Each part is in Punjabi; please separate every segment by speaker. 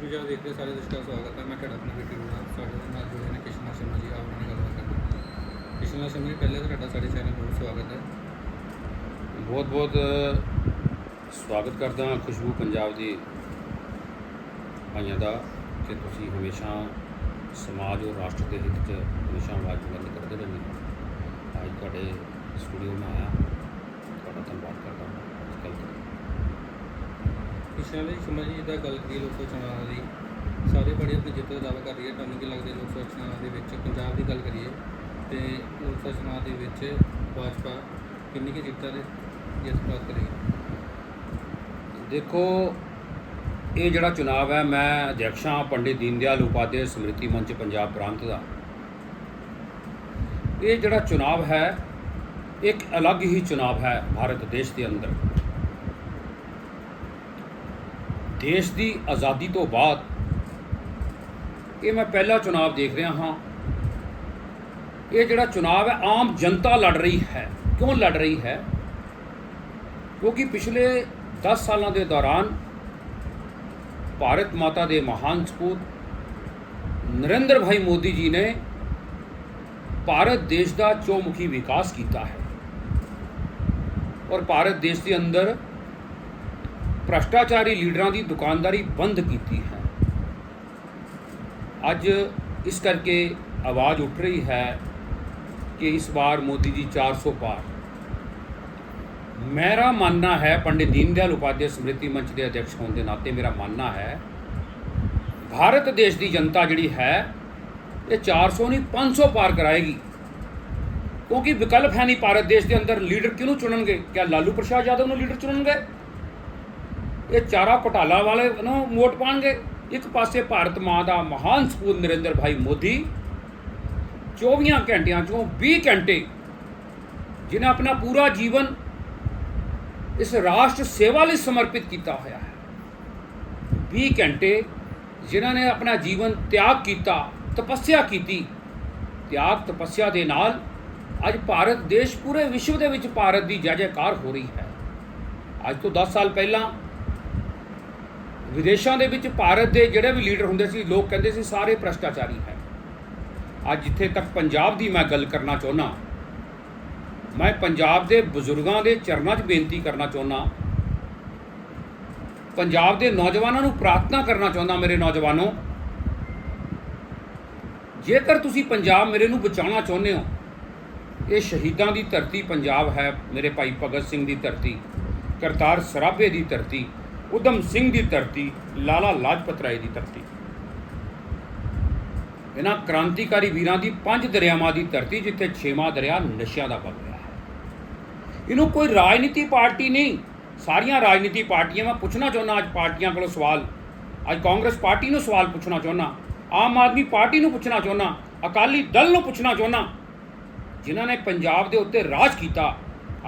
Speaker 1: ਪੰਜਾਬ ਦੇਖ ਰਹੇ ਸਾਰੇ ਦਰਸ਼ਕਾਂ ਦਾ ਸਵਾਗਤ ਹੈ। ਮੈਂ ਤੁਹਾਡਾ ਆਪਣਾ ਵੀਡੀਓ ਨਾਲ ਸਾਡੇ ਦੇ ਨਾਲ ਜੁੜੇ ਨੇ ਕਿਸ਼ਨਾ ਸ਼ਰਮਾ ਜੀ, ਆਪ ਨਾਲ ਗੱਲਬਾਤ ਕਰਦੇ ਹਾਂ। ਕਿਸ਼ਨਾ ਸ਼ਰਮਾ ਜੀ, ਪਹਿਲੇ ਤਾਂ ਤੁਹਾਡਾ ਸਾਡੇ ਚੈਨਲ ਨੂੰ ਸਵਾਗਤ ਹੈ।
Speaker 2: ਬਹੁਤ ਬਹੁਤ ਸਵਾਗਤ ਕਰਦਾ ਹਾਂ ਖੁਸ਼ਬੂ ਪੰਜਾਬ ਦੀ ਭਾਈਆਂ ਦਾ ਕਿ ਤੁਸੀਂ ਹਮੇਸ਼ਾ ਸਮਾਜ ਔਰ ਰਾਸ਼ਟਰ ਦੇ ਹਿੱਤ 'ਚ ਹਮੇਸ਼ਾ ਆਵਾਜ਼ ਬੁਲੰਦ ਕਰਦੇ ਰਹਿੰਦੇ ਹੋ। ਅੱਜ ਤੁਹਾਡੇ ਸਟੂਡੀਓ ਮੈਂ ਆਇਆ। ਤੁਹਾਡਾ ਧੰਨਵਾਦ ਕਰਦਾ ਹਾਂ ਇਸ ਗੱਲ ਲਈ
Speaker 1: ਕਿਸ਼ਨਾ ਜੀ ਸ਼ਰਮਾ ਜੀ ਗੱਲ ਕਰੀਏ ਲੋਕ ਸਭਾ ਚੁਣਾਵਾਂ ਦੀ, ਸਾਰੇ ਬੜੇ ਆਪਣੀ ਜਿੱਤ ਦਾ ਦਾਅਵਾ ਕਰ ਰਹੀ ਹੈ, ਤੁਹਾਨੂੰ ਕੀ ਲੱਗਦਾ ਲੋਕ ਸਭਾ ਚੁਣਾਵਾਂ ਦੇ ਵਿੱਚ ਪੰਜਾਬ ਦੀ ਗੱਲ ਕਰੀਏ ਤੇ ਲੋਕ ਸਭਾ ਚੁਣਾਵਾਂ ਦੇ ਵਿੱਚ ਭਾਜਪਾ ਕਿੰਨੀ ਕੁ ਜਿੱਤਾਂ ਦੇ ਜਿੱਤ ਪ੍ਰਾਪਤ ਕਰੇਗੀ
Speaker 2: ਦੇਖੋ, ਇਹ ਜਿਹੜਾ ਚੁਣਾਵ ਹੈ, ਮੈਂ ਅਧਿਅਕਸ਼ ਹਾਂ ਪੰਡਿਤ ਦੀਨਦਿਆਲ ਉਪਾਧਿਆਏ ਸਮ੍ਰਿਤੀ ਮੰਚ ਪੰਜਾਬ ਪ੍ਰਾਂਤ ਦਾ। ਇਹ ਜਿਹੜਾ ਚੁਣਾਵ ਹੈ, ਇੱਕ ਅਲੱਗ ਹੀ ਚੁਣਾਵ ਹੈ, ਭਾਰਤ ਦੇਸ਼ ਦੇ ਅੰਦਰ। ਦੇਸ਼ ਦੀ ਆਜ਼ਾਦੀ ਤੋਂ ਬਾਅਦ ਇਹ ਮੈਂ ਪਹਿਲਾ ਚੁਣਾਵ ਦੇਖ ਰਿਹਾ ਹਾਂ। ਇਹ ਜਿਹੜਾ ਚੁਣਾਵ ਹੈ, ਆਮ ਜਨਤਾ ਲੜ ਰਹੀ ਹੈ। ਕਿਉਂ ਲੜ ਰਹੀ ਹੈ? ਕਿਉਂਕਿ ਪਿਛਲੇ 10 ਸਾਲਾਂ ਦੇ ਦੌਰਾਨ ਭਾਰਤ ਮਾਤਾ ਦੇ ਮਹਾਨ ਸਪੂਤ ਨਰਿੰਦਰ ਭਾਈ ਮੋਦੀ ਜੀ ਨੇ ਭਾਰਤ ਦੇਸ਼ ਦਾ ਚੌਮੁਖੀ ਵਿਕਾਸ ਕੀਤਾ ਹੈ। ਔਰ ਭਾਰਤ ਦੇਸ਼ ਦੇ ਅੰਦਰ ਭ੍ਰਸ਼ਟਾਚਾਰੀ ਲੀਡਰਾਂ ਦੀ ਦੁਕਾਨਦਾਰੀ ਬੰਦ ਕੀਤੀ ਹੈ। ਅੱਜ ਇਸ ਕਰਕੇ ਆਵਾਜ਼ ਉੱਠ ਰਹੀ ਹੈ ਕਿ ਇਸ ਵਾਰ ਮੋਦੀ ਜੀ 400 ਪਾਰ। ਮੇਰਾ ਮੰਨਣਾ ਹੈ, ਪੰਡਿਤ ਦੀਨ ਦਿਆਲ ਉਪਾਧਿਆਏ ਸਮ੍ਰਿਤੀ ਮੰਚ ਦੇ ਅਧਿਕਸ਼ ਹੋਣ ਦੇ ਨਾਤੇ ਮੇਰਾ ਮੰਨਣਾ ਹੈ, ਭਾਰਤ ਦੇਸ਼ ਦੀ ਜਨਤਾ ਜਿਹੜੀ ਹੈ, ਇਹ 400 ਨਹੀਂ 500 ਪਾਰ ਕਰਾਏਗੀ। ਕਿਉਂਕਿ ਵਿਕਲਪ ਹੈ ਨਹੀਂ, ਭਾਰਤ ਦੇਸ਼ ਦੇ ਅੰਦਰ ਲੀਡਰ ਕਿਹਨੂੰ ਚੁਣਨਗੇ? ਕਿਆ ਲਾਲੂ ਪ੍ਰਸ਼ਾਦ ਯਾਦਵ ਨੂੰ ਲੀਡਰ ਚੁਣਨਗੇ? ਇਹ ਚਾਰਾ ਘੁਟਾਲਾ ਵਾਲੇ ਨੂੰ ਵੋਟ ਪਾਣਗੇ। ਇੱਕ ਪਾਸੇ ਭਾਰਤ ਮਾਂ ਦਾ ਮਹਾਨ ਸਪੂਤ ਨਰਿੰਦਰ ਭਾਈ ਮੋਦੀ 24 ਘੰਟਿਆਂ ਚੋਂ 20 ਘੰਟੇ ਜਿਨ੍ਹਾਂ ਆਪਣਾ ਪੂਰਾ ਜੀਵਨ ਇਸ ਰਾਸ਼ਟਰ ਸੇਵਾ ਲਈ ਸਮਰਪਿਤ ਕੀਤਾ ਹੋਇਆ ਹੈ। 20 ਘੰਟੇ ਜਿਨ੍ਹਾਂ ਨੇ ਆਪਣਾ ਜੀਵਨ ਤਿਆਗ ਕੀਤਾ, ਤਪੱਸਿਆ ਕੀਤੀ, ਤਿਆਗ ਤਪੱਸਿਆ ਦੇ ਨਾਲ ਅੱਜ ਭਾਰਤ ਦੇਸ਼ ਪੂਰੇ ਵਿਸ਼ਵ ਦੇ ਵਿੱਚ ਭਾਰਤ ਦੀ ਜੈ ਜੈਕਾਰ ਹੋ ਰਹੀ ਹੈ। ਅੱਜ ਤੋਂ 10 ਸਾਲ ਪਹਿਲਾਂ ਵਿਦੇਸ਼ਾਂ ਦੇ ਵਿੱਚ ਭਾਰਤ ਦੇ ਜਿਹੜੇ ਵੀ ਲੀਡਰ ਹੁੰਦੇ ਸੀ, ਲੋਕ ਕਹਿੰਦੇ ਸੀ, ਸਾਰੇ ਭ੍ਰਸ਼ਟਾਚਾਰੀ ਹੈ। ਅੱਜ ਜਿੱਥੇ ਤੱਕ ਪੰਜਾਬ ਦੀ ਮੈਂ ਗੱਲ ਕਰਨਾ ਚਾਹੁੰਦਾ, ਮੈਂ ਪੰਜਾਬ ਦੇ ਬਜ਼ੁਰਗਾਂ ਦੇ ਚਰਨਾਂ 'ਚ ਬੇਨਤੀ ਕਰਨਾ ਚਾਹੁੰਦਾ, ਪੰਜਾਬ ਦੇ ਨੌਜਵਾਨਾਂ ਨੂੰ ਪ੍ਰਾਰਥਨਾ ਕਰਨਾ ਚਾਹੁੰਦਾ ਮੇਰੇ ਨੌਜਵਾਨੋ, ਜੇਕਰ ਤੁਸੀਂ ਪੰਜਾਬ ਮੇਰੇ ਨੂੰ ਬਚਾਉਣਾ ਚਾਹੁੰਦੇ ਹੋ, ਇਹ ਸ਼ਹੀਦਾਂ ਦੀ ਧਰਤੀ ਪੰਜਾਬ ਹੈ, ਮੇਰੇ ਭਾਈ ਭਗਤ ਸਿੰਘ ਦੀ ਧਰਤੀ, ਕਰਤਾਰ ਸਰਾਭੇ ਦੀ ਧਰਤੀ ਉਦਮ ਸਿੰਘ ਦੀ ਧਰਤੀ, ਲਾਲਾ ਲਾਜਪਤ ਰਾਏ ਦੀ ਧਰਤੀ। ਇਹਨਾਂ ਕ੍ਰਾਂਤੀਕਾਰੀ ਵੀਰਾਂ ਦੀ ਪੰਜ ਦਰਿਆਵਾਂ ਦੀ ਧਰਤੀ, ਜਿੱਥੇ ਛੇਵਾਂ ਦਰਿਆ ਨਸ਼ਿਆਂ ਦਾ ਵਗ ਰਿਹਾ ਹੈ। ਇਹਨੂੰ ਕੋਈ ਰਾਜਨੀਤੀ ਪਾਰਟੀ ਨਹੀਂ। ਸਾਰੀਆਂ ਰਾਜਨੀਤੀ ਪਾਰਟੀਆਂ, ਮੈਂ ਪੁੱਛਣਾ ਚਾਹੁੰਦਾ, ਅੱਜ ਪਾਰਟੀਆਂ ਕੋਲੋਂ ਸਵਾਲ। ਅੱਜ ਕਾਂਗਰਸ ਪਾਰਟੀ ਨੂੰ ਸਵਾਲ ਪੁੱਛਣਾ ਚਾਹੁੰਦਾ। ਆਮ ਆਦਮੀ ਪਾਰਟੀ ਨੂੰ ਪੁੱਛਣਾ ਚਾਹੁੰਦਾ। ਅਕਾਲੀ ਦਲ ਨੂੰ ਪੁੱਛਣਾ ਚਾਹੁੰਦਾ। ਜਿਨ੍ਹਾਂ ਨੇ ਪੰਜਾਬ ਦੇ ਉੱਤੇ ਰਾਜ ਕੀਤਾ,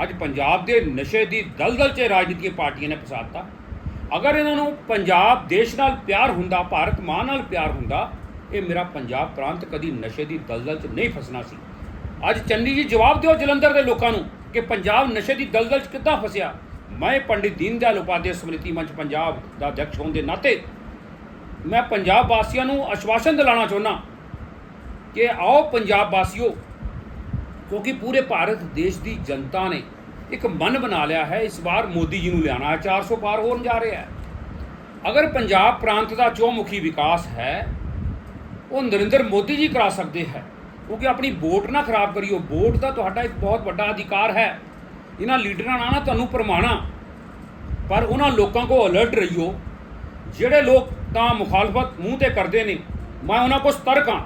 Speaker 2: ਅੱਜ ਪੰਜਾਬ ਦੇ ਨਸ਼ੇ ਦੀ ਦਲਦਲ 'ਚ ਰਾਜਨੀਤਿਕ ਪਾਰਟੀਆਂ ਨੇ ਫਸਾਤਾ। ਅਗਰ ਇਹਨਾਂ ਨੂੰ ਪੰਜਾਬ ਦੇਸ਼ ਨਾਲ ਪਿਆਰ ਹੁੰਦਾ, ਭਾਰਤ ਮਾਂ ਨਾਲ ਪਿਆਰ ਹੁੰਦਾ, ਇਹ ਮੇਰਾ ਪੰਜਾਬ ਪ੍ਰਾਂਤ ਕਦੀ ਨਸ਼ੇ ਦੀ ਦਲਦਲ 'ਚ ਨਹੀਂ ਫਸਣਾ ਸੀ। ਅੱਜ ਚੰਨੀ ਜੀ ਜਵਾਬ ਦਿਓ ਜਲੰਧਰ ਦੇ ਲੋਕਾਂ ਨੂੰ ਕਿ ਪੰਜਾਬ ਨਸ਼ੇ ਦੀ ਦਲਦਲ 'ਚ ਕਿੱਦਾਂ ਫਸਿਆ? ਮੈਂ ਪੰਡਿਤ ਦੀਨ ਦਿਆਲ ਉਪਾਧਿਆਏ ਸਮ੍ਰਿਤੀ ਮੰਚ ਪੰਜਾਬ ਦਾ ਅਧਿਕਸ਼ ਹੋਣ ਦੇ ਨਾਤੇ ਮੈਂ ਪੰਜਾਬ ਵਾਸੀਆਂ ਨੂੰ ਆਸ਼ਵਾਸਨ ਦਿਲਾਣਾ ਚਾਹੁੰਦਾ ਕਿ ਆਓ ਪੰਜਾਬ ਵਾਸੀਓ, ਕਿਉਂਕਿ ਪੂਰੇ ਭਾਰਤ ਦੇਸ਼ ਦੀ ਜਨਤਾ ਨੇ ਇੱਕ ਮਨ ਬਣਾ ਲਿਆ ਹੈ, ਇਸ ਵਾਰ ਮੋਦੀ ਜੀ ਨੂੰ ਲਿਆਣਾ ਹੈ 400 ਪਾਰ ਹੋਣ ਜਾ ਰਿਹਾ ਹੈ। ਅਗਰ ਪੰਜਾਬ ਪ੍ਰਾਂਤ ਦਾ ਚੌਮੁਖੀ ਵਿਕਾਸ ਹੈ, ਉਹ ਨਰਿੰਦਰ ਮੋਦੀ ਜੀ ਕਰਾ ਸਕਦੇ ਹੈ। ਕਿਉਂਕਿ ਆਪਣੀ ਵੋਟ ਨਾ ਖਰਾਬ ਕਰਿਓ, ਵੋਟ ਦਾ ਤੁਹਾਡਾ ਇੱਕ ਬਹੁਤ ਵੱਡਾ ਅਧਿਕਾਰ ਹੈ। ਇਹਨਾਂ ਲੀਡਰਾਂ ਨਾਲ ਨਾ ਤੁਹਾਨੂੰ ਪਰਮਾਣਾ ਪਰ ਉਹਨਾਂ ਲੋਕਾਂ ਕੋ ਅਲਰਟ ਰਹੀਓ। ਜਿਹੜੇ ਲੋਕ ਤਾਂ ਮੁਖਾਲਫਤ ਮੂੰਹ ਤੇ ਕਰਦੇ ਨੇ, ਮੈਂ ਉਹਨਾਂ ਕੋ ਸਤਰਕ ਹਾਂ।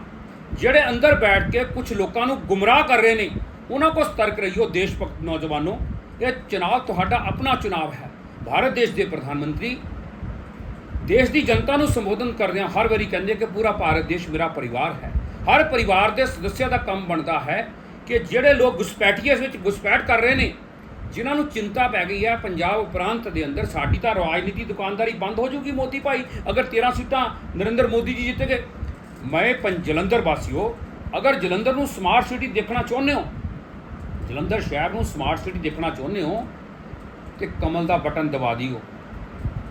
Speaker 2: ਜਿਹੜੇ ਅੰਦਰ ਬੈਠ ਕੇ ਕੁਝ ਲੋਕਾਂ ਨੂੰ ਗੁੰਮਰਾਹ ਕਰ ਰਹੇ ਨੇ, ਉਹਨਾਂ ਕੋ ਸਤਰਕ ਰਹੀਓ ਦੇਸ਼ ਭਗਤ ਨੌਜਵਾਨੋ। ਇਹ ਚੁਣਾਵ ਤੁਹਾਡਾ ਆਪਣਾ ਚੁਣਾਵ ਹੈ। ਭਾਰਤ ਦੇਸ਼ ਦੇ ਪ੍ਰਧਾਨ ਮੰਤਰੀ, ਦੇਸ਼ ਦੀ ਜਨਤਾ ਨੂੰ ਸੰਬੋਧਨ ਕਰਦਿਆਂ ਹਰ ਵਾਰੀ ਕਹਿੰਦੇ ਕਿ ਪੂਰਾ ਭਾਰਤ ਦੇਸ਼ ਮੇਰਾ ਪਰਿਵਾਰ ਹੈ। ਹਰ ਪਰਿਵਾਰ ਦੇ ਸਦੱਸਿਆਂ ਦਾ ਕੰਮ ਬਣਦਾ ਹੈ ਕਿ ਜਿਹੜੇ ਲੋਕ ਘੁਸਪੈਠੀਏ ਵਿੱਚ ਘੁਸਪੈਠ ਕਰ ਰਹੇ ਨੇ, ਜਿਨ੍ਹਾਂ ਨੂੰ ਚਿੰਤਾ ਪੈ ਗਈ ਹੈ, ਪੰਜਾਬ ਉਪਰਾਂਤ ਦੇ ਅੰਦਰ ਸਾਡੀ ਤਾਂ ਰਾਜਨੀਤੀ ਦੁਕਾਨਦਾਰੀ ਬੰਦ ਹੋ ਜੂਗੀ ਮੋਦੀ ਭਾਈ, ਅਗਰ 13 ਸੀਟਾਂ ਨਰਿੰਦਰ ਮੋਦੀ ਜੀ ਜਿੱਤ ਗਏ ਮੈਂ ਪੰਜ ਜਲੰਧਰ ਵਾਸੀਓ, ਅਗਰ ਜਲੰਧਰ ਨੂੰ ਸਮਾਰਟ ਸਿਟੀ ਦੇਖਣਾ ਚਾਹੁੰਦੇ ਹੋ ਜਲੰਧਰ ਸ਼ਹਿਰ ਨੂੰ ਸਮਾਰਟ ਸਿਟੀ ਦੇਖਣਾ ਚਾਹੁੰਦੇ ਹੋ ਤੇ ਕਮਲ ਦਾ ਬਟਨ ਦਬਾ ਦਿਓ।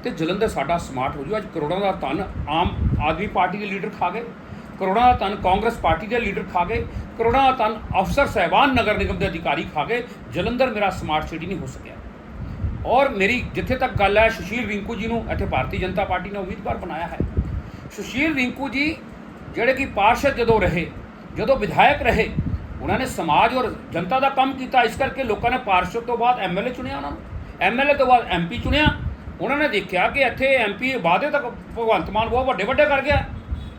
Speaker 2: ਤੇ ਜਲੰਧਰ ਸਾਡਾ ਸਮਾਰਟ ਹੋ ਜੂ। ਅੱਜ ਕਰੋੜਾਂ ਦਾ ਧਨ ਆਮ ਆਦਮੀ ਪਾਰਟੀ ਦੇ ਲੀਡਰ ਖਾ ਗਏ। ਕਰੋੜਾਂ ਦਾ ਧਨ ਕਾਂਗਰਸ ਪਾਰਟੀ ਦੇ ਲੀਡਰ ਖਾ ਗਏ। ਕਰੋੜਾਂ ਦਾ ਧਨ ਅਫਸਰ ਸਹਿਬਾਨ ਨਗਰ ਨਿਗਮ ਦੇ ਅਧਿਕਾਰੀ ਖਾ ਗਏ। ਜਲੰਧਰ ਮੇਰਾ ਸਮਾਰਟ ਸਿਟੀ ਨਹੀਂ ਹੋ ਸਕਿਆ। ਔਰ ਮੇਰੀ ਜਿੱਥੇ ਤੱਕ ਗੱਲ ਹੈ, ਸੁਸ਼ੀਲ ਰਿੰਕੂ ਜੀ ਨੂੰ ਇੱਥੇ ਭਾਰਤੀ ਜਨਤਾ ਪਾਰਟੀ ਨੇ ਉਮੀਦਵਾਰ ਬਣਾਇਆ ਹੈ। ਸੁਸ਼ੀਲ ਰਿੰਕੂ ਜੀ, ਜਿਹੜੇ ਕਿ ਪਾਰਸ਼ਦ ਜਦੋਂ ਰਹੇ, ਜਦੋਂ ਵਿਧਾਇਕ ਰਹੇ ਉਹਨਾਂ ਨੇ ਸਮਾਜ ਔਰ ਜਨਤਾ ਦਾ ਕੰਮ ਕੀਤਾ। ਇਸ ਕਰਕੇ ਲੋਕਾਂ ਨੇ ਪਾਰਸ਼ਦ ਤੋਂ ਬਾਅਦ ਐਮਐਲਏ ਚੁਣਿਆ ਉਹਨਾਂ ਨੂੰ। ਐਮਐਲਏ ਤੋਂ ਬਾਅਦ ਐਮਪੀ ਚੁਣਿਆ। ਉਹਨਾਂ ਨੇ ਦੇਖਿਆ ਕਿ ਇੱਥੇ ਐਮਪੀ ਵਾਅਦੇ ਤੱਕ ਭਗਵੰਤ ਮਾਨ ਬਹੁਤ ਵੱਡੇ ਵੱਡੇ ਕਰ ਗਿਆ।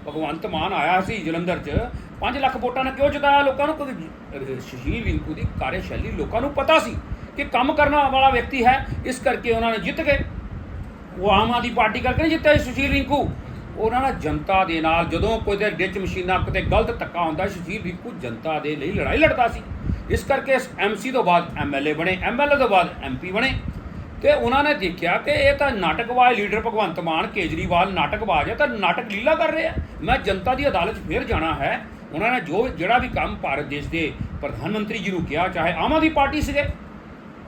Speaker 2: ਭਗਵੰਤ ਮਾਨ ਆਇਆ ਸੀ ਜਲੰਧਰ 'ਚ। 5 ਲੱਖ ਵੋਟਾਂ ਨੇ ਕਿਉਂ ਜਿਤਾਇਆ ਲੋਕਾਂ ਨੂੰ? ਕਿਉਂਕਿ ਸੁਸ਼ੀਲ ਰਿੰਕੂ ਦੀ ਕਾਰਜਸ਼ੈਲੀ ਲੋਕਾਂ ਨੂੰ ਪਤਾ ਸੀ ਕਿ ਕੰਮ ਕਰਨ ਵਾਲਾ ਵਿਅਕਤੀ ਹੈ। ਇਸ ਕਰਕੇ ਉਹਨਾਂ ਨੇ ਜਿੱਤ ਗਏ ਉਹ ਆਮ ਆਦਮੀ ਪਾਰਟੀ ਕਰਕੇ ਨਹੀਂ ਜਿੱਤਿਆ ਸੁਸ਼ੀਲ ਰਿੰਕੂ। ਉਹਨਾਂ ਨਾਲ ਜਨਤਾ ਦੇ ਨਾਲ, ਜਦੋਂ ਕੋਈ ਦੇ ਡਿਚ ਮਸ਼ੀਨਾਂ ਕਿਤੇ ਗਲਤ ਧੱਕਾ ਹੁੰਦਾ ਸੁਸ਼ੀਲ ਰਿੰਕੂ ਜਨਤਾ ਦੇ ਲਈ ਲੜਾਈ ਲੜਦਾ ਸੀ। ਇਸ ਕਰਕੇ ਐਮਸੀ ਤੋਂ ਬਾਅਦ ਐਮਐਲਏ ਬਣੇ ਐਮਐਲਏ ਤੋਂ ਬਾਅਦ ਐਮਪੀ ਬਣੇ। ਤੇ ਉਹਨਾਂ ਨੇ ਦੇਖਿਆ ਕਿ ਇਹ ਤਾਂ ਨਾਟਕਵਾਜ਼ ਲੀਡਰ ਭਗਵੰਤ ਮਾਨ ਕੇਜਰੀਵਾਲ ਨਾਟਕਵਾਜ਼ ਹੈ ਤਾਂ ਨਾਟਕ ਲੀਲਾ ਕਰ ਰਿਹਾ ਮੈਂ ਜਨਤਾ ਦੀ ਅਦਾਲਤ 'ਚ ਫਿਰ ਜਾਣਾ ਹੈ। ਉਹਨਾਂ ਨੇ ਜੋ ਜਿਹੜਾ ਵੀ ਕੰਮ ਭਾਰਤ ਦੇਸ਼ ਦੇ ਪ੍ਰਧਾਨ ਮੰਤਰੀ ਜੀ ਨੂੰ ਕਿਹਾ, ਚਾਹੇ ਆਮ ਆਦਮੀ ਪਾਰਟੀ ਸੀਗੇ,